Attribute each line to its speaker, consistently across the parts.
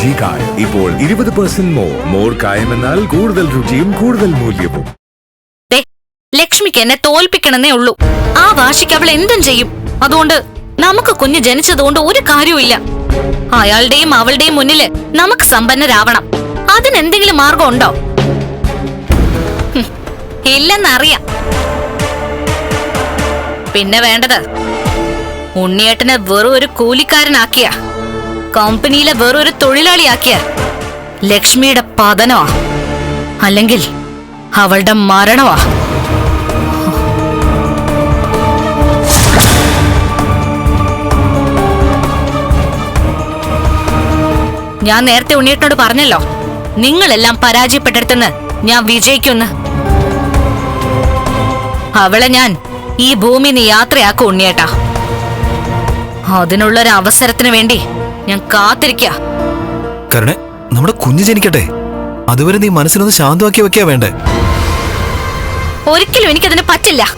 Speaker 1: G കായം. ഇപ്പോൾ ഇരുപത് പെർസെന്റ് മോർ മോർ കായം എന്നാൽ കൂടുതൽ രുചിയും കൂടുതൽ മൂല്യവും.
Speaker 2: ലക്ഷ്മിക്ക് എന്നെ തോൽപ്പിക്കണമെന്നേ ഉള്ളൂ. ആ വാശിക്ക് അവൾ എന്തും ചെയ്യും. അതുകൊണ്ട് നമുക്ക് കുഞ്ഞ് ജനിച്ചതുകൊണ്ട് ഒരു കാര്യവുമില്ല അയാളുടെയും അവളുടെയും മുന്നിൽ നമുക്ക് സമ്പന്നരാവണം. അതിനെന്തെങ്കിലും മാർഗം ഉണ്ടോ? ഇല്ലെന്നറിയാം. പിന്നെ വേണ്ടത് ഉണ്ണിയേട്ടനെ വെറും ഒരു കൂലിക്കാരനാക്കിയ. കമ്പനിയിലെ വെറൊരു തൊഴിലാളിയാക്കിയാൽ തൊഴിലാളിയാക്കിയ ലക്ഷ്മിയുടെ പതനമാ. അല്ലെങ്കിൽ അവളുടെ മരണമാ. ഞാൻ നേരത്തെ ഉണ്ണിയേട്ടനോട് പറഞ്ഞല്ലോ നിങ്ങളെല്ലാം പരാജയപ്പെട്ടെടുത്തെന്ന് ഞാൻ വിജയിക്കുന്ന് അവളെ ഞാൻ ഈ ഭൂമി നീ യാത്രയാക്കും ഉണ്ണിയേട്ടാ. അതിനുള്ളൊരു അവസരത്തിന് വേണ്ടി ഞാൻ കാത്തിരിക്ക.
Speaker 3: കരുണെ നമ്മുടെ കുഞ്ഞ് ജനിക്കട്ടെ. അതുവരെ നീ മനസ്സിനൊന്ന് ശാന്തമാക്കി വെക്കാ വേണ്ടേ?
Speaker 2: ഒരിക്കലും എനിക്കതിന് പറ്റില്ല.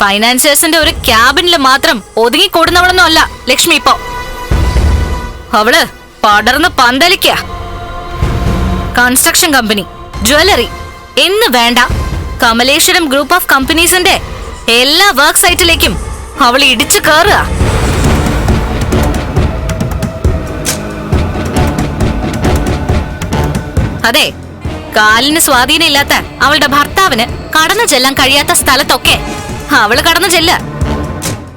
Speaker 2: ഫൈനാൻസിയേഴ്സിന്റെ ഒരു ക്യാബിനിൽ മാത്രം ഒതുങ്ങിക്കൂടുന്നവളൊന്നും അല്ല ലക്ഷ്മി ഇപ്പോ. അവൾ പടർന്ന് പന്തലിക്ക. കൺസ്ട്രക്ഷൻ കമ്പനി ജ്വല്ലറി എന്ന് വേണ്ട. കമലേശ്വരം ഗ്രൂപ്പ് ഓഫ് കമ്പനീസിന്റെ എല്ലാ വർക്ക് സൈറ്റിലേക്കും അവൾ ഇടിച്ചു കയറുക അതെ കാലിന് സ്വാധീനമില്ലാത്ത അവളുടെ ഭർത്താവിന് കടന്നു ചെല്ലാൻ കഴിയാത്ത സ്ഥലത്തൊക്കെ അവൾ കടന്നു ചെല്ല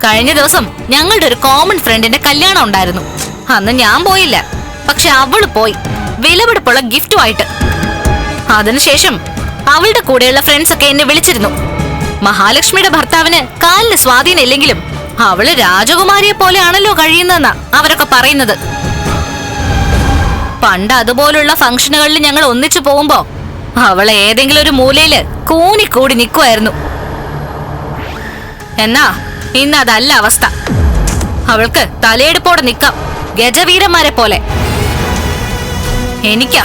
Speaker 2: കഴിഞ്ഞ ദിവസം ഞങ്ങളുടെ ഒരു കോമൺ ഫ്രണ്ടിന്റെ കല്യാണം ഉണ്ടായിരുന്നു. അന്ന് ഞാൻ പോയില്ല. പക്ഷെ അവൾ പോയി വിലപിടിപ്പുള്ള ഗിഫ്റ്റുമായിട്ട് അതിനുശേഷം അവളുടെ കൂടെയുള്ള ഫ്രണ്ട്സ് ഒക്കെ എന്നെ വിളിച്ചിരുന്നു. മഹാലക്ഷ്മിയുടെ ഭർത്താവിന് കാലിന് സ്വാധീനം ഇല്ലെങ്കിലും അവൾ രാജകുമാരിയെ പോലെയാണല്ലോ കഴിയുന്നതെന്നാ അവരൊക്കെ പറയുന്നത്. പണ്ട് അതുപോലുള്ള ഫംഗ്ഷനുകളിൽ ഞങ്ങൾ ഒന്നിച്ചു പോകുമ്പോ അവൾ ഏതെങ്കിലും ഒരു മൂലയിൽ കൂനിക്കൂടി നിൽക്കുമായിരുന്നു എന്നാ ഇന്ന് അതല്ല അവസ്ഥ. അവൾക്ക് തലയെടുപ്പോടെ നിക്കാം ഗജവീരന്മാരെ പോലെ. എനിക്കാ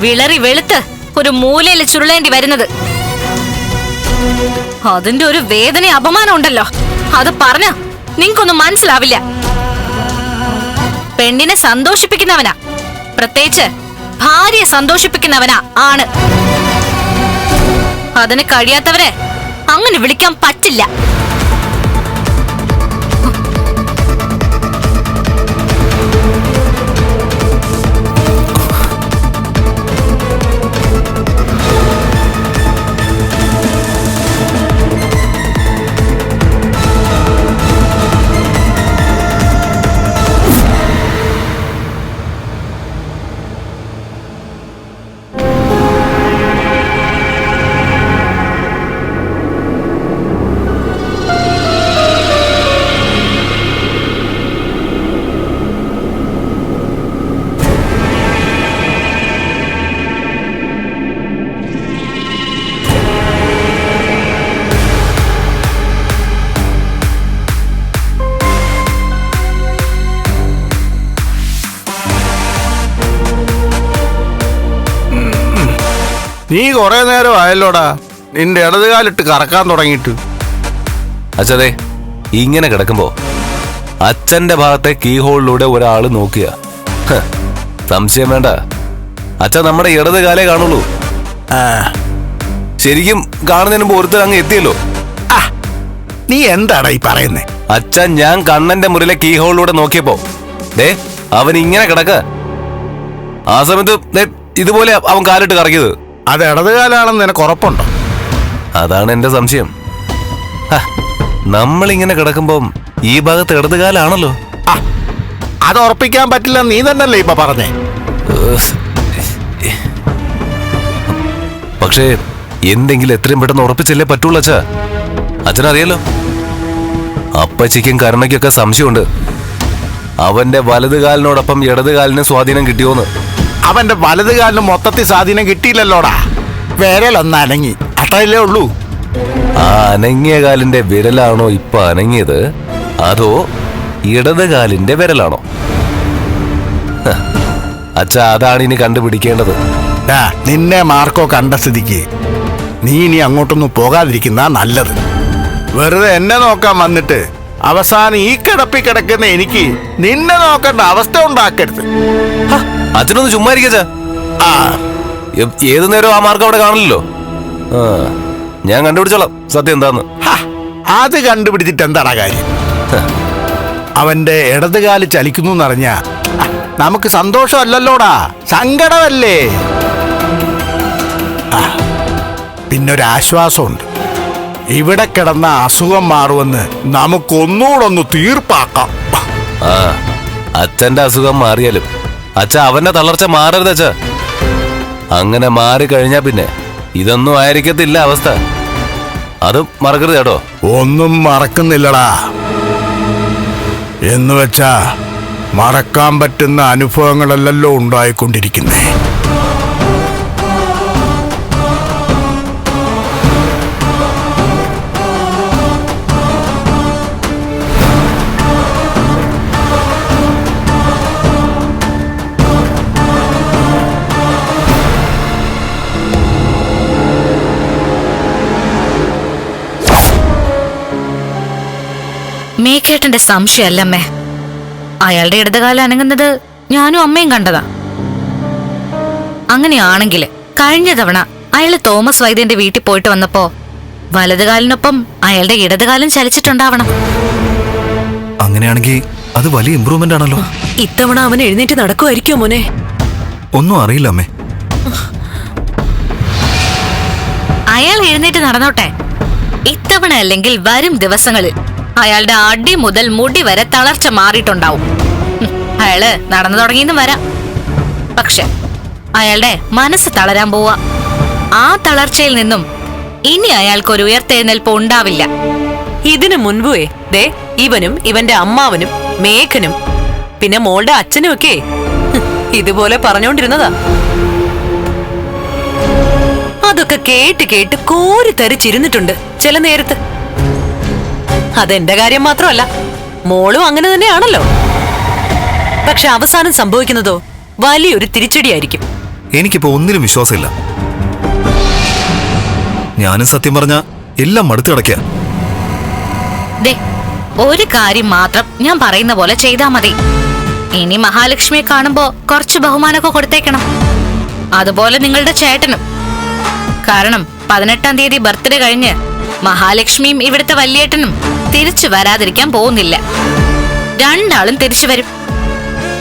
Speaker 2: വിളറി വെളുത്ത് ഒരു മൂലയിൽ ചുരുളേണ്ടി വരുന്നത്. അതിന്റെ ഒരു വേദന അപമാനം ഉണ്ടല്ലോ. അത് പറഞ്ഞ നിങ്ങൾക്കൊന്നും മനസ്സിലാവില്ല. പെണ്ണിനെ സന്തോഷിപ്പിക്കുന്നവനാ. പ്രത്യേകിച്ച് ഭാര്യയെ സന്തോഷിപ്പിക്കുന്നവനാ ആണ്. അതിന് കഴിയാത്തവരെ അങ്ങനെ വിളിക്കാൻ പറ്റില്ല.
Speaker 4: നീ കുറെ നേരം ആയല്ലോടാ. നിന്റെ ഇടതുകാലിട്ട് കറക്കാൻ തുടങ്ങിയിട്ട്.
Speaker 3: അച്ഛതെ ഇങ്ങനെ കിടക്കുമ്പോ അച്ഛന്റെ ഭാഗത്തെ കീ ഹോളിലൂടെ ഒരാൾ നോക്കിയ. സംശയം വേണ്ട. അച്ഛ നമ്മുടെ ഇടത് കാലേ കാണുള്ളൂ.
Speaker 4: ആ,
Speaker 3: ശരിക്കും കാണുന്നതിന് മുമ്പ് ഒരുത്തർ അങ്ങ് എത്തിയല്ലോ.
Speaker 4: നീ എന്താടാ ഈ പറയുന്നേ?
Speaker 3: അച്ഛൻ ഞാൻ കണ്ണന്റെ മുറിയിലെ കീ ഹോളിലൂടെ നോക്കിയപ്പോ ദേ അവൻ ഇങ്ങനെ കിടക്ക. ആ സമയത്ത് ദേ ഇതുപോലെ അവൻ കാലിട്ട് കറക്കിയത്.
Speaker 4: അത് ഇടതുകാലാണെന്ന് നിനക്ക് ഉറപ്പുണ്ടോ?
Speaker 3: അതാണ് എന്റെ സംശയം. നമ്മൾ നമ്മളിങ്ങനെ കിടക്കുമ്പം ഈ ഭാഗത്ത്
Speaker 4: ഇടതുകാലാണല്ലോ. അത് ഉറപ്പിക്കാൻ പറ്റില്ല നീ തന്നെയല്ലേ ഇപ്പൊ പറഞ്ഞേ.
Speaker 3: പക്ഷേ എന്തെങ്കിലും എത്രയും പെട്ടെന്ന് ഉറപ്പിച്ചല്ലേ പറ്റുള്ളൂ അച്ഛാ. അച്ഛനറിയാലോ? അപ്പച്ചിക്കും കരുണയ്ക്കൊക്കെ സംശയമുണ്ട്. അവന്റെ വലതുകാലിനോടൊപ്പം ഇടതുകാലിന് സ്വാധീനം കിട്ടിയോന്ന്.
Speaker 4: അവന്റെ വലതുകാലിന് മൊത്തത്തിൽ സ്വാധീനം കിട്ടിയില്ലല്ലോടാ. വിരലൊന്ന് അനങ്ങി. അത്രയല്ലേ ഉള്ളൂ.
Speaker 3: ആ അനങ്ങിയ കാലിന്റെ വിരലാണോ ഇപ്പൊ അനങ്ങിയത്? അതോ ഇടത് കാലിന്റെ വിരലാണോ? അച്ഛാ അതാണ് ഇനി കണ്ടുപിടിക്കേണ്ടത്.
Speaker 4: നിന്നെ മാർക്കോ കണ്ട സ്ഥിതിക്ക് നീ ഇനി അങ്ങോട്ടൊന്നും പോകാതിരിക്കുന്ന നല്ലത്. വെറുതെ എന്നെ നോക്കാൻ വന്നിട്ട് അവസാനം ഈ കിടപ്പി കിടക്കുന്ന എനിക്ക് നിന്നെ നോക്കേണ്ട അവസ്ഥ ഉണ്ടാക്കരുത്.
Speaker 3: അച്ഛനൊന്ന് ചുമ്മാ ഇരിക്കച്ച
Speaker 4: ആ
Speaker 3: ഏത് നേരം ആ മാർഗം അവിടെ കാണില്ലല്ലോ ആ ഞാൻ കണ്ടുപിടിച്ചോളാം. സത്യം എന്താന്ന്.
Speaker 4: അത് കണ്ടുപിടിച്ചിട്ട് എന്താടാ കാര്യം? അവന്റെ ഇടതുകാൽ ചലിക്കുന്നു എന്നറിഞ്ഞ നമുക്ക് സന്തോഷമല്ലല്ലോടാ. സങ്കടമല്ലേ? പിന്നൊരാശ്വാസമുണ്ട്. ഇവിടെ കിടന്ന അസുഖം മാറുമെന്ന് നമുക്കൊന്നുകൂടെ ഒന്ന് തീർപ്പാക്കാം.
Speaker 3: അച്ഛന്റെ അസുഖം മാറിയാലും അച്ഛ അവന്റെ തളർച്ച മാറരുത് അച്ഛ. അങ്ങനെ മാറി കഴിഞ്ഞാ പിന്നെ ഇതൊന്നും ആയിരിക്കത്തില്ല അവസ്ഥ. അത് മറക്കരുത് കേട്ടോ.
Speaker 4: ഒന്നും മറക്കുന്നില്ലടാ. എന്ന് വെച്ചാ മറക്കാൻ പറ്റുന്ന അനുഭവങ്ങളല്ലല്ലോ ഉണ്ടായിക്കൊണ്ടിരിക്കുന്നേ.
Speaker 2: മേക്കേട്ടന്റെ സംശയമല്ലമ്മേ. അയാളുടെ ഇടതുകാലം അനങ്ങുന്നത് ഞാനും അമ്മയും കണ്ടതാ. അങ്ങനെയാണെങ്കിൽ കഴിഞ്ഞ തവണ അയാൾ തോമസ് വൈദ്യന്റെ വീട്ടിൽ പോയിട്ട് വന്നപ്പോ വലതുകാലിനൊപ്പം അയാളുടെ ഇടതുകാലം ചലിച്ചിട്ടുണ്ടാവണം.
Speaker 5: അങ്ങനെയാണെങ്കിൽ അത് വലിയ ഇമ്പ്രൂവ്മെന്റ് ആണല്ലോ.
Speaker 6: ഇത്തവണ അവൻ എഴുന്നേറ്റ് നടക്കുമായിരിക്കോ മോനെ?
Speaker 5: ഒന്നും അറിയില്ല അമ്മേ.
Speaker 2: അയാൾ എഴുന്നേറ്റ് നടന്നോട്ടെ. ഇത്തവണ അല്ലെങ്കിൽ വരും ദിവസങ്ങളിൽ അയാളുടെ അടി മുതൽ മുടി വരെ തളർച്ച മാറിയിട്ടുണ്ടാവും. അയാൾ നടന്നു തുടങ്ങിയെന്നും വരാം. പക്ഷെ അയാളുടെ മനസ്സ് തളരാൻ പോവാ. ആ തളർച്ചയിൽ നിന്നും ഇനി അയാൾക്ക് അയാൾക്കൊരു ഉയർത്തെഴുന്നേൽപ്പ് ഉണ്ടാവില്ല.
Speaker 6: ഇതിനു മുൻപേ ദേ ഇവനും ഇവന്റെ അമ്മാവനും മേഘനും പിന്നെ മോളുടെ അച്ഛനും ഒക്കെ. ഇതുപോലെ പറഞ്ഞോണ്ടിരുന്നതാ. അതൊക്കെ കേട്ട് കേട്ട് കോരി തരിച്ചിരുന്നിട്ടുണ്ട് ചില നേരത്ത്. അതെന്റെ കാര്യം മാത്രമല്ല മോളും അങ്ങനെ തന്നെയാണല്ലോ. പക്ഷെ അവസാനം സംഭവിക്കുന്നതോ വലിയൊരു തിരിച്ചടിയായിരിക്കും.
Speaker 5: എനിക്കിപ്പോ ഒന്നിലും വിശ്വാസമില്ല. ഞാനും സത്യം പറഞ്ഞ എല്ലാം മടുത്തു കിടക്കുക
Speaker 2: ദേ ഒരു കാര്യം മാത്രം ഞാൻ പറയുന്ന പോലെ ചെയ്താ മതി. ഇനി മഹാലക്ഷ്മിയെ കാണുമ്പോ കുറച്ച് ബഹുമാനമൊക്കെ കൊടുത്തേക്കണം. അതുപോലെ നിങ്ങളുടെ ചേട്ടനും. കാരണം പതിനെട്ടാം തീയതി ബർത്ത്ഡേ കഴിഞ്ഞ് മഹാലക്ഷ്മിയും ഇവിടുത്തെ വല്യേട്ടനും. തിരിച്ചു വരാതിരിക്കാൻ പോകുന്നില്ല. രണ്ടാളും തിരിച്ചു വരും.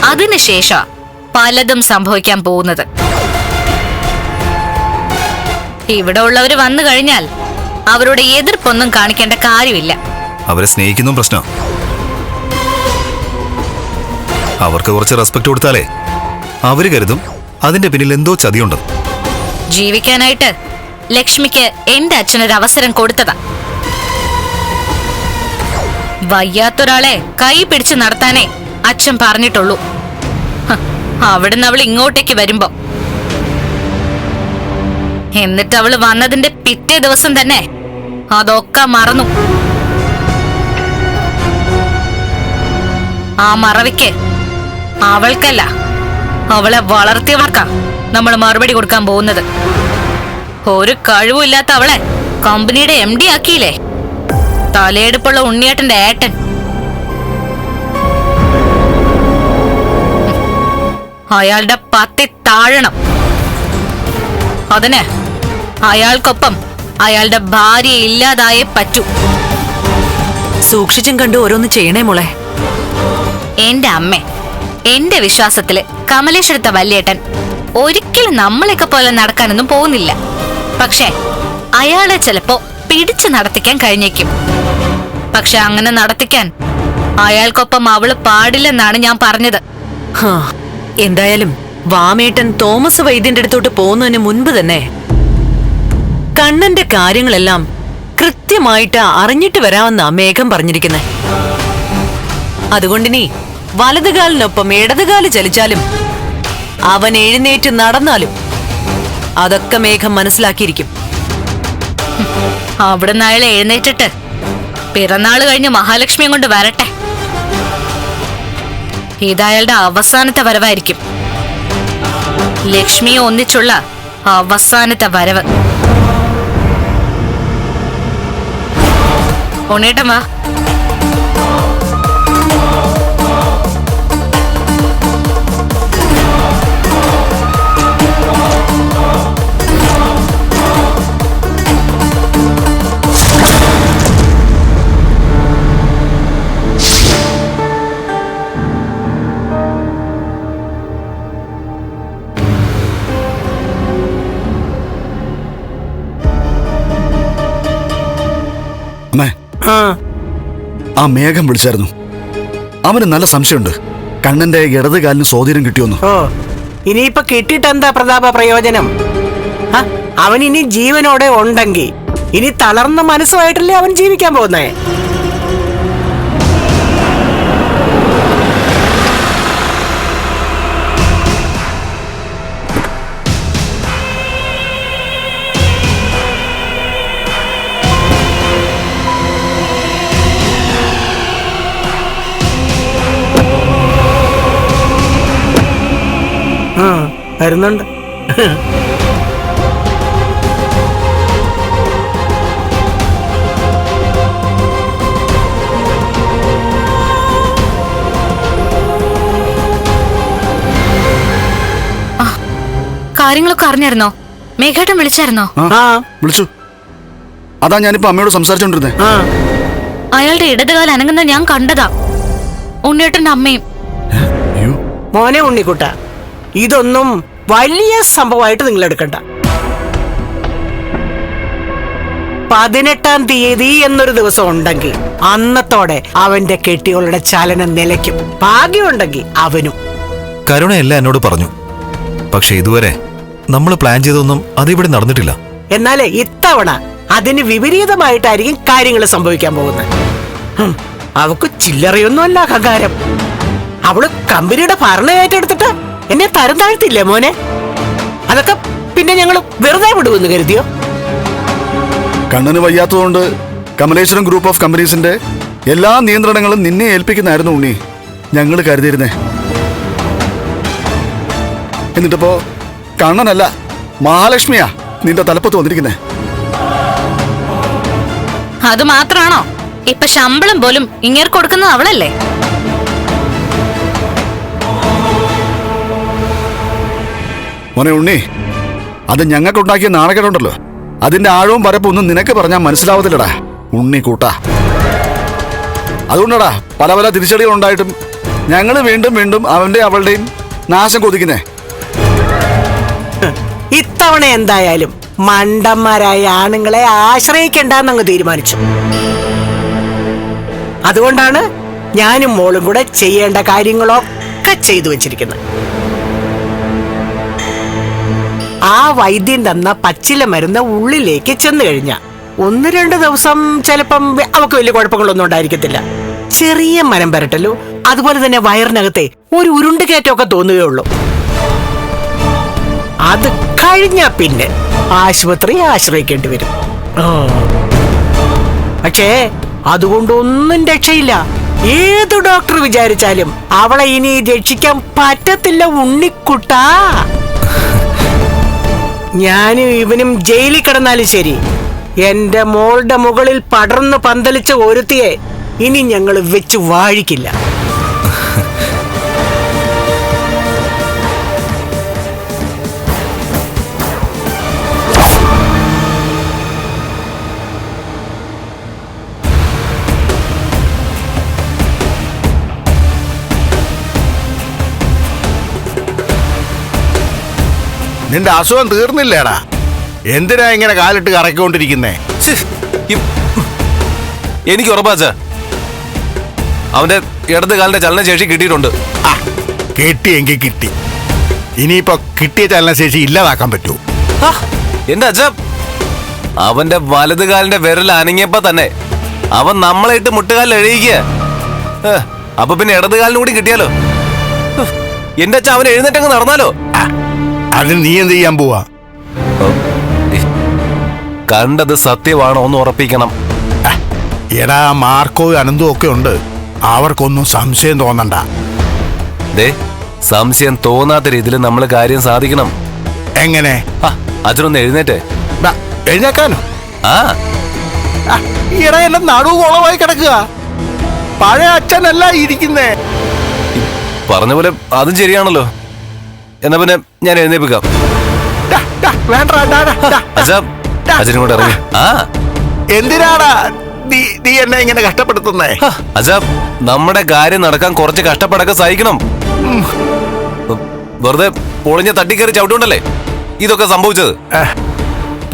Speaker 2: അതിനുശേഷം പലതും സംഭവിക്കാൻ പോകുന്നത്. ഇവിടെ ഉള്ളവർ വന്നു കഴിഞ്ഞാൽ അവരുടെ എതിർപ്പൊന്നും കാണിക്കേണ്ട കാര്യമില്ല.
Speaker 5: അവരെ സ്നേഹിക്കുന്നു പ്രശ്നം. അവർക്ക് കുറച്ച് റെസ്പെക്ട് കൊടുത്താലേ അവർ കരുതും അതിന്റെ പിന്നിൽ എന്തോ ചതിയുണ്ടെന്ന്
Speaker 2: ജീവിക്കാനായിട്ട് ലക്ഷ്മിക്ക് എന്റെ അച്ഛനൊരു അവസരം കൊടുത്തതാ. വയ്യാത്തൊരാളെ കൈ പിടിച്ച് നടത്താനേ അച്ഛൻ പറഞ്ഞിട്ടുള്ളൂ. അവിടുന്ന് അവൾ ഇങ്ങോട്ടേക്ക് വരുമ്പോ. എന്നിട്ട് അവൾ വന്നതിന്റെ പിറ്റേ ദിവസം തന്നെ അതൊക്കെ മറന്നു. ആ മറവിക്ക് അവൾക്കല്ല അവളെ വളർത്തിയവർക്കാ നമ്മൾ മറുപടി കൊടുക്കാൻ പോകുന്നത്. ഒരു കഴിവുമില്ലാത്ത അവളെ കമ്പനിയുടെ എം ഡി ആക്കിയില്ലേ? തലയെടുപ്പുള്ള ഉണ്ണിയേട്ടന്റെ ഏട്ടൻ. അയാളുടെ പത്തി താഴണം. അതിന് അയാൾക്കൊപ്പം അയാളുടെ ഭാര്യ ഇല്ലാതായേ പറ്റൂ.
Speaker 6: സൂക്ഷിച്ചും കണ്ടു ഓരോന്ന് ചെയ്യണേ മോളെ.
Speaker 2: എന്റെ അമ്മ എന്റെ വിശ്വാസത്തിൽ കമലേശ്വരത്തെ വല്യേട്ടൻ ഒരിക്കലും നമ്മളെയൊക്കെ പോലെ നടക്കാനൊന്നും പോകുന്നില്ല. പക്ഷേ അയാളെ ചിലപ്പോ പിടിച്ചു നടത്തിക്കാൻ കഴിഞ്ഞേക്കും. പക്ഷെ അങ്ങനെ നടത്തിക്കാൻ അയാൾക്കൊപ്പം അവൾ പാടില്ലെന്നാണ് ഞാൻ പറഞ്ഞത്.
Speaker 6: എന്തായാലും വാമേട്ടൻ തോമസ് വൈദ്യന്റെ അടുത്തോട്ട് പോകുന്നതിന് മുൻപ് തന്നെ കണ്ണന്റെ കാര്യങ്ങളെല്ലാം കൃത്യമായിട്ട് അറിഞ്ഞിട്ട് വരാമെന്നാ മേഘം പറഞ്ഞിരിക്കുന്നത് അതുകൊണ്ടിനി വലതുകാലിനൊപ്പം ഇടതുകാൽ ചലിച്ചാലും അവൻ എഴുന്നേറ്റ് നടന്നാലും അതൊക്കെ മേഘം മനസ്സിലാക്കിയിരിക്കും.
Speaker 2: അവിടുന്ന് നാളെ എഴുന്നേറ്റിട്ട്. പിറന്നാൾ കഴിഞ്ഞ് മഹാലക്ഷ്മിയും കൊണ്ട് വരട്ടെ. ഇതയാളുടെ അവസാനത്തെ വരവായിരിക്കും. ലക്ഷ്മിയെ ഒന്നിച്ചുള്ള അവസാനത്തെ വരവ്. ഉണ്ണേട്ടൻ വാ.
Speaker 4: ആ
Speaker 7: മേഘം വിളിച്ചായിരുന്നു. അവന് നല്ല സംശയമുണ്ട്. കണ്ണന്റെ ഇടത് കാലിന് സ്വാധീനം കിട്ടിയോന്ന്.
Speaker 8: ഇനിയിപ്പൊ കിട്ടിട്ട് എന്താ പ്രതാപ പ്രയോജനം? അവൻ ഇനി ജീവനോടെ ഉണ്ടെങ്കിൽ ഇനി തളർന്ന മനസ്സുമായിട്ടല്ലേ അവൻ ജീവിക്കാൻ പോകുന്നേ? വരുന്നുണ്ട്.
Speaker 2: കാര്യങ്ങളൊക്കെ അറിഞ്ഞായിരുന്നോ? മേഘേട്ടൻ വിളിച്ചായിരുന്നോ?
Speaker 8: ആ
Speaker 7: വിളിച്ചു. അതാ ഞാനിപ്പോ അമ്മയോട് സംസാരിച്ചോണ്ടിരുന്നേ.
Speaker 8: ആ.
Speaker 2: അയാളുടെ ഇടതുകാൽ അനങ്ങുന്ന ഞാൻ കണ്ടതാ. ഉണ്ണിയേട്ടന്റെ അമ്മയും.
Speaker 8: മോനെ ഉണ്ണിക്കുട്ട ഇതൊന്നും വലിയ സംഭവമായിട്ട് നിങ്ങൾ എടുക്കണ്ട. പതിനെട്ടാം തീയതി എന്നൊരു ദിവസം ഉണ്ടെങ്കിൽ അന്നത്തോടെ അവന്റെ കെട്ടികളുടെ ചലനം നിലയ്ക്കും. ഭാഗ്യമുണ്ടെങ്കിൽ അവനും.
Speaker 5: കരുണയല്ല എന്നോട് പറഞ്ഞു. പക്ഷെ ഇതുവരെ നമ്മൾ പ്ലാൻ ചെയ്തൊന്നും അതിവിടെ നടന്നിട്ടില്ല.
Speaker 8: എന്നാലേ ഇത്തവണ അതിന് വിപരീതമായിട്ടായിരിക്കും കാര്യങ്ങൾ സംഭവിക്കാൻ പോകുന്നത്. ഹും, അവക്ക് ചില്ലറയൊന്നുമല്ല അഹങ്കാരം. അവൾ കമ്പനിയുടെ ഭരണം ഏറ്റെടുത്തിട്ട് എന്നെ തരം താഴ്ത്തില്ലേ മോനെ? അതൊക്കെ പിന്നെ ഞങ്ങൾ വെറുതെ വിടുമെന്ന് കരുതിയോ?
Speaker 7: കണ്ണന് വയ്യാത്തതുകൊണ്ട് കമലേശ്വരം ഗ്രൂപ്പ് ഓഫ് കമ്പനീസിന്റെ എല്ലാ നിയന്ത്രണങ്ങളും നിന്നെ ഏൽപ്പിക്കുന്നായിരുന്നു ഉണ്ണി. ഞങ്ങൾ കരുതിയിരുന്നേ. എന്നിട്ടിപ്പോ കണ്ണനല്ല മഹാലക്ഷ്മിയാ നിന്റെ തലപ്പത്ത് വന്നിരിക്കുന്നേ.
Speaker 2: അത് മാത്രമാണോ ഇപ്പൊ ശമ്പളം പോലും ഇങ്ങേർ കൊടുക്കുന്നത് അവളല്ലേ?
Speaker 7: മോനെ ഉണ്ണി അത് ഞങ്ങൾക്കുണ്ടാക്കിയ നാണക്കേടുണ്ടല്ലോ. അതിന്റെ ആഴവും പരപ്പും ഒന്നും നിനക്ക് പറഞ്ഞാൽ മനസ്സിലാവത്തില്ലടാ. ഉണ്ണി കൂട്ടാ. അതുകൊണ്ടടാ പല പല തിരിച്ചടികൾ ഉണ്ടായിട്ടും ഞങ്ങൾ വീണ്ടും വീണ്ടും അവന്റെ അവളുടെയും നാശം കൊതിക്കുന്നേ.
Speaker 8: ഇത്തവണ എന്തായാലും മണ്ടന്മാരായ ആണുങ്ങളെ ആശ്രയിക്കണ്ടെന്നങ്ങ് തീരുമാനിച്ചു. അതുകൊണ്ടാണ് ഞാനും മോളും കൂടെ ചെയ്യേണ്ട കാര്യങ്ങളൊക്കെ ചെയ്തു വെച്ചിരിക്കുന്നത്. ആ വൈദ്യൻ തന്ന പച്ചില മരുന്ന് ഉള്ളിലേക്ക് ചെന്നു കഴിഞ്ഞ. ഒന്ന് രണ്ട് ദിവസം ചിലപ്പം അവക്ക് വലിയ കുഴപ്പങ്ങളൊന്നും ഉണ്ടായിരിക്കത്തില്ല. ചെറിയ മരം പരട്ടലോ അതുപോലെ തന്നെ വയറിനകത്തെ ഒരു ഉരുണ്ട് കയറ്റമൊക്കെ തോന്നുകയുള്ളൂ. അത് കഴിഞ്ഞ പിന്നെ ആശുപത്രി ആശ്രയിക്കേണ്ടി വരും. പക്ഷേ അതുകൊണ്ടൊന്നും രക്ഷയില്ല. ഏത് ഡോക്ടർ വിചാരിച്ചാലും അവളെ ഇനി രക്ഷിക്കാൻ പറ്റത്തില്ല ഉണ്ണിക്കുട്ടാ. ഞാനും ഇവനും ജയിലിൽ കിടന്നാലും ശരി. എന്റെ മോളുടെ മുകളിൽ പടർന്നു പന്തലിച്ച ഒരുത്തിയെ ഇനി ഞങ്ങൾ വെച്ച് വാഴിക്കില്ല.
Speaker 4: നിന്റെ അസുഖം തീർന്നില്ലേടാ. എന്തിനാ ഇങ്ങനെ കാലിട്ട് കറക്കിക്കൊണ്ടിരിക്കുന്നേ?
Speaker 3: എനിക്ക് ഉറപ്പാച്ച. അവന്റെ ഇടത് കാലിന്റെ ചലനശേഷി കിട്ടിയിട്ടുണ്ട്.
Speaker 4: ആ കിട്ടിയെങ്കിൽ കിട്ടി. ഇനിയിപ്പോ കിട്ടിയ ചലനശേഷി ഇല്ലാതാക്കാൻ പറ്റൂ.
Speaker 3: എന്താ എന്റെ അച്ഛ അവന്റെ വലത് കാലിന്റെ വിരൽ അനങ്ങിയപ്പോ തന്നെ അവൻ നമ്മളെ ഇട്ട് മുട്ടുകാലിൽ എഴുതിക്കുക അപ്പൊ പിന്നെ ഇടത് കാലിനും കൂടി കിട്ടിയാലോ? എന്റെ അച്ഛ അവൻ എഴുന്നേറ്റങ്ങ് നടന്നാലോ?
Speaker 4: അതിന് നീ എന്ത് ചെയ്യാൻ പോവാ?
Speaker 3: കണ്ടത് സത്യമാണോ എന്ന് ഉറപ്പിക്കണം.
Speaker 4: എടാ മാർക്കോ അനന്തും ഒക്കെ ഉണ്ട്. അവർക്കൊന്നും സംശയം തോന്നണ്ട.
Speaker 3: ദേ സംശയം തോന്നാത്ത രീതിയിൽ നമ്മൾ കാര്യം സാധിക്കണം.
Speaker 4: എങ്ങനെ?
Speaker 3: അച്ഛനൊന്ന് എഴുന്നേറ്റേ.
Speaker 4: എഴുന്നേക്കാനോ?
Speaker 3: ആ.
Speaker 4: ഈയിടെ എന്റെ നടുവ് കുളമായി കിടക്കുക. പഴയ അച്ഛനല്ല ഇരിക്കുന്നേ.
Speaker 3: പറഞ്ഞ പോലെ അതും ശരിയാണല്ലോ. എന്നാ പിന്നെ ഞാൻ എഴുന്നേപ്പിക്കാം. അച്ഛാ കൂടെ ഇറങ്ങി. ആ.
Speaker 4: എന്തിനാടാ നീ നീ എന്നെ ഇങ്ങനെ കഷ്ടപ്പെടുത്തുന്നേ?
Speaker 3: ഹ, നമ്മുടെ കാര്യം നടക്കാൻ കുറച്ച് കഷ്ടപ്പാടൊക്കെ സഹിക്കണം. വെറുതെ പൊളിഞ്ഞ തട്ടിക്കറി ചവിട്ടുണ്ടല്ലേ ഇതൊക്കെ സംഭവിച്ചത്?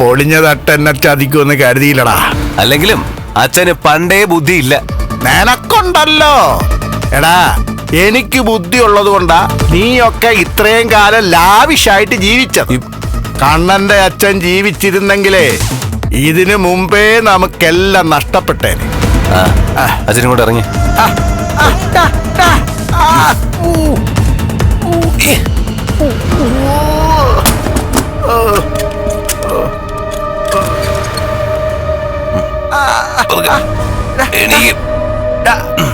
Speaker 4: പൊളിഞ്ഞ തട്ട് എന്നെ ചതിക്കുമെന്ന് കരുതിയില്ലടാ.
Speaker 3: അല്ലെങ്കിലും അച്ഛന് പണ്ടേ ബുദ്ധിയില്ല.
Speaker 4: നിനക്കുണ്ടല്ലോ. എടാ എനിക്ക് ബുദ്ധി ഉള്ളത് കൊണ്ടാ നീയൊക്കെ ഇത്രയും കാലം ലാവിഷായിട്ട് ജീവിച്ചത്. കണ്ണന്റെ അച്ഛൻ ജീവിച്ചിരുന്നെങ്കിലേ ഇതിനു മുമ്പേ നമുക്കെല്ലാം നഷ്ടപ്പെട്ടേനെ.
Speaker 3: അച്ഛനും കൂടെ ഇറങ്ങി. എനിക്ക്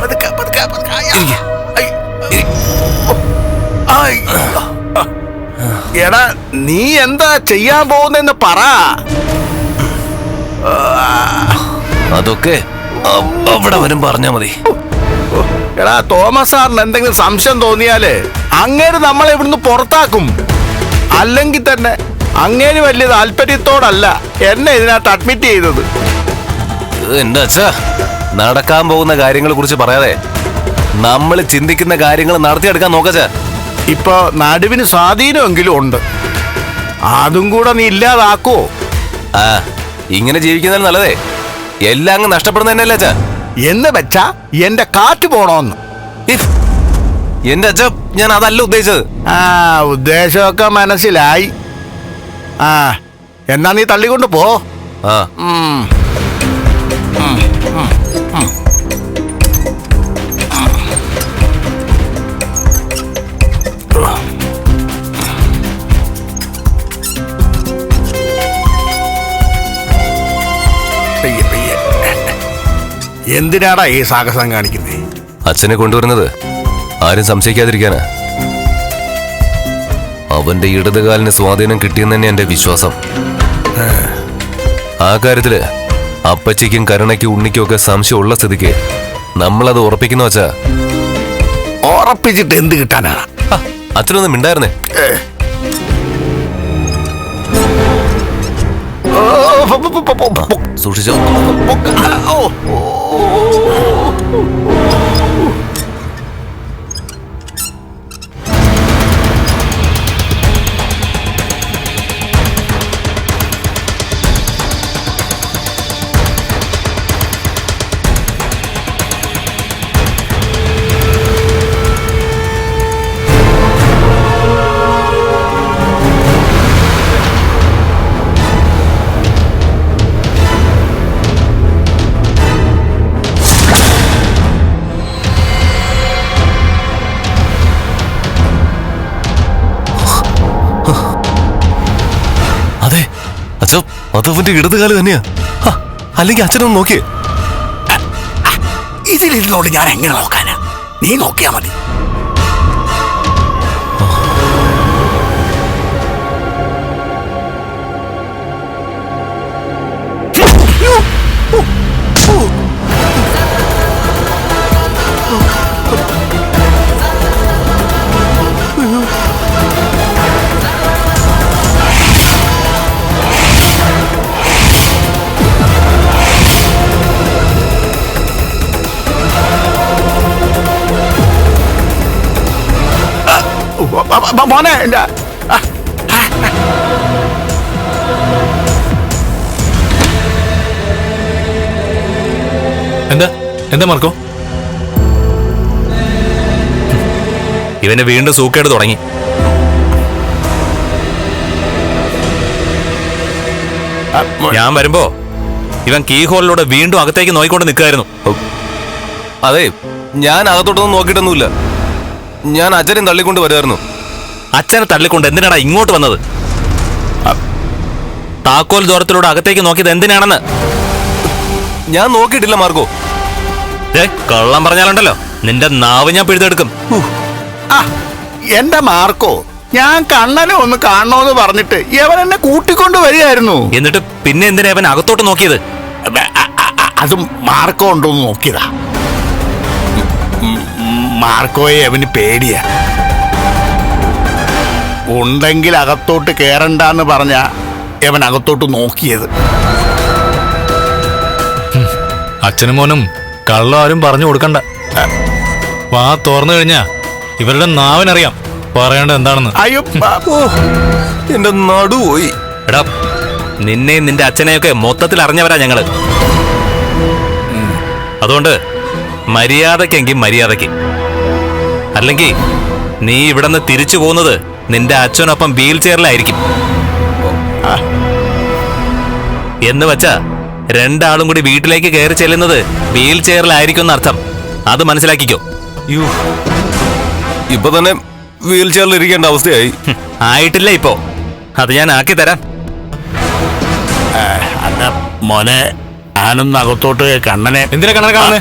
Speaker 4: പതുക്കെ, പതുക്കെ, പതുക്കെ. എടാ നീ എന്താ ചെയ്യാൻ പോകുന്നെന്ന് പറ.
Speaker 3: അതൊക്കെ അവിടെ വരും പറഞ്ഞാ മതി.
Speaker 4: എടാ തോമസ് സാറിന് എന്തെങ്കിലും സംശയം തോന്നിയാൽ അങ്ങേര് നമ്മളെ ഇവിടുന്ന് പുറത്താക്കും. അല്ലെങ്കിൽ തന്നെ അങ്ങേര് വലിയ താല്പര്യത്തോടല്ല എന്നെ ഇതിനകത്ത് അഡ്മിറ്റ് ചെയ്തത്.
Speaker 3: എന്റെ അച്ഛ? നടക്കാൻ പോകുന്ന കാര്യങ്ങളെ കുറിച്ച് പറയാതെ. നമ്മൾ ചിന്തിക്കുന്ന കാര്യങ്ങൾ നടത്തിയെടുക്കാൻ നോക്കച്ചാ
Speaker 4: ഇപ്പൊ നടുവിന് സ്വാധീനമെങ്കിലും ഉണ്ട്. അതും കൂടെ നീ ഇല്ലാതാക്കോ
Speaker 3: ആ ഇങ്ങനെ ജീവിക്കുന്നതിൽ നല്ലതേ. എല്ലാം അങ്ങ് നഷ്ടപ്പെടുന്ന തന്നെയല്ലേ അച്ഛാ?
Speaker 4: എന്ന് വെച്ചാ എന്റെ കാറ്റ് പോണോന്ന്.
Speaker 3: എന്റെ അച്ഛ ഞാൻ അതല്ല ഉദ്ദേശിച്ചത്.
Speaker 4: ആ ഉദ്ദേശമൊക്കെ മനസ്സിലായി. ആ എന്നാ നീ തള്ളിക്കൊണ്ട് പോ.
Speaker 3: ആ.
Speaker 4: എന്തിനാടാ ഈ സാഹസം കാണിക്കുന്നേ?
Speaker 3: അച്ഛനെ കൊണ്ടുവരുന്നത്? ആരും സംശയിക്കാതിരിക്കാനാ. അവന്റെ ഇടതുകാലിന് സ്വാധീനം കിട്ടിയെന്ന് തന്നെ എന്റെ വിശ്വാസം. ആ കാര്യത്തിൽ അപ്പച്ചിക്കും കരുണയ്ക്കും ഉണ്ണിക്കും ഒക്കെ സംശയമുള്ള സ്ഥിതിക്ക് നമ്മളത് ഉറപ്പിക്കുന്നു വച്ചാ
Speaker 4: ഉറപ്പിച്ചിട്ട് എന്ത് കിട്ടാനാ?
Speaker 3: അച്ഛനൊന്നും മിണ്ടായിരുന്നേ. സൂക്ഷിച്ചോ.
Speaker 4: പൊ,
Speaker 3: അച്ഛോ അത് അവന്റെ ഇടതുകാൽ തന്നെയാ. അല്ലെങ്കിൽ അച്ഛനൊന്ന് നോക്കിയേ.
Speaker 4: ഇതിലിരുന്നോണ്ട് ഞാൻ എങ്ങനെ നോക്കാനാ? നീ നോക്കിയാ മതി. മോനെ
Speaker 5: എന്താ? എന്താ മാർക്കോ? ഇവനെ വീണ്ടും സൂക്കേട് തുടങ്ങി. ഞാൻ വരുമ്പോ ഇവൻ കീ ഹോളിലൂടെ വീണ്ടും അകത്തേക്ക് നോക്കിക്കൊണ്ട് നിൽക്കായിരുന്നു
Speaker 3: അതെ ഞാൻ അകത്തോട്ടൊന്നും നോക്കിയിട്ടൊന്നുമില്ല. ഞാൻ അജരൻ തള്ളിക്കൊണ്ട് വരുമായിരുന്നു
Speaker 5: അച്ഛനെ തള്ളിക്കൊണ്ട് എന്തിനാടാ ഇങ്ങോട്ട് വന്നത്? താക്കോൽ ദൂരത്തിലൂടെ അകത്തേക്ക് നോക്കിയത് എന്തിനാണെന്ന്?
Speaker 3: ഞാൻ നോക്കിയിട്ടില്ല മാർഗോ.
Speaker 5: ഏ കള്ളം പറഞ്ഞാലുണ്ടല്ലോ. നിന്റെ നാവ് ഞാൻ പിഴുതെടുക്കും.
Speaker 4: എന്റെ മാർക്കോ ഞാൻ കണ്ണനെ ഒന്ന് കാണണോന്ന് പറഞ്ഞിട്ട് ഇവൻ എന്നെ കൂട്ടിക്കൊണ്ട് വരികയായിരുന്നു.
Speaker 5: എന്നിട്ട് പിന്നെ എന്തിനാ അവൻ അകത്തോട്ട് നോക്കിയത്?
Speaker 4: അതും മാർക്കോ ഉണ്ടോന്ന് നോക്കിയതാ. മാർക്കോയെ അവന് പേടിയാ. ഉണ്ടെങ്കിൽ അകത്തോട്ട് കയറണ്ടെന്ന് പറഞ്ഞ ഇവൻ അകത്തോട്ട് നോക്കിയത്.
Speaker 9: അച്ഛനും മോനും കള്ളം ആരും പറഞ്ഞു കൊടുക്കണ്ട. വാ തുറന്നു കഴിഞ്ഞാ ഇവരുടെ നാവിനറിയാം പറയേണ്ടത് എന്താണെന്ന്.
Speaker 4: അയ്യോ
Speaker 3: എന്റെ നടു പോയി.
Speaker 5: എടാ നിന്നെയും നിന്റെ അച്ഛനെയൊക്കെ മൊത്തത്തിൽ അറിഞ്ഞവരാ ഞങ്ങൾ.
Speaker 9: അതുകൊണ്ട് മര്യാദക്കെങ്കിൽ മര്യാദയ്ക്ക്. അല്ലെങ്കിൽ നീ ഇവിടെ നിന്ന് തിരിച്ചു പോകുന്നത് നിന്റെ അച്ഛനൊപ്പം വീൽ ചെയറിലായിരിക്കും. എന്ന് വെച്ചാ രണ്ടാളും കൂടി വീട്ടിലേക്ക് കയറി ചെല്ലുന്നത് വീൽ ചെയറിലായിരിക്കും അർത്ഥം അത് മനസ്സിലാക്കിക്കോ.
Speaker 3: ഇപ്പൊ തന്നെ വീൽ ചെയറിൽ ഇരിക്കേണ്ട അവസ്ഥയായി
Speaker 9: ആയിട്ടില്ല ഇപ്പോ. അത് ഞാൻ ആക്കി തരാം.
Speaker 4: അല്ല മോനെ ഞാനൊന്ന് അകത്തോട്ട് കണ്ണനെ
Speaker 10: എന്തിനാ കണ്ണനെ കാണുന്നേ?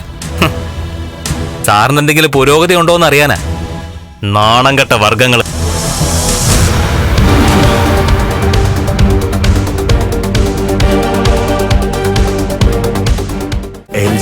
Speaker 9: സാറിന് എന്തെങ്കിലും പുരോഗതി ഉണ്ടോന്ന് അറിയാനാ. നാണം കെട്ട
Speaker 1: വർഗങ്ങൾ